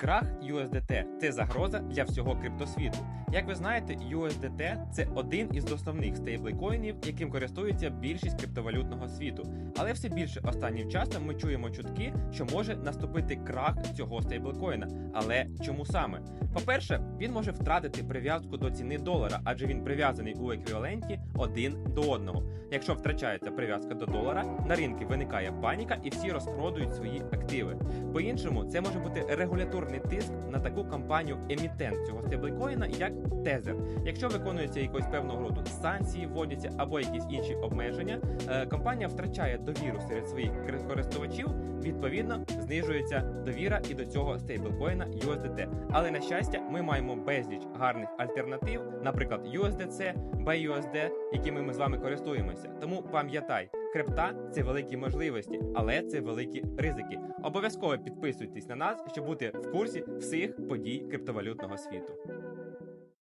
Крах USDT – це загроза для всього криптосвіту. Як ви знаєте, USDT – це один із основних стейблкоїнів, яким користується більшість криптовалютного світу. Але все більше останнім часом ми чуємо чутки, що може наступити крах цього стейблкоїна. Але чому саме? По-перше, він може втратити прив'язку до ціни долара, адже він прив'язаний у еквіваленті один до одного. Якщо втрачається прив'язка до долара, на ринку виникає паніка і всі розпродують свої активи. По-іншому, це може бути регуляторний тиск на таку компанію емітент цього стейблкоїна, як Тезер. Якщо виконується якось певного роду санкції, вводяться або якісь інші обмеження, е, компанія втрачає довіру серед своїх користувачів. Відповідно, знижується довіра і до цього стейблкоїна USDT. Але на щастя, ми маємо безліч гарних альтернатив, наприклад, USDC, BUSD, якими ми з вами користуємося. Тому пам'ятай, крипта це великі можливості, але це великі ризики. Обов'язково підписуйтесь на нас, щоб бути в курсі всіх подій криптовалютного світу.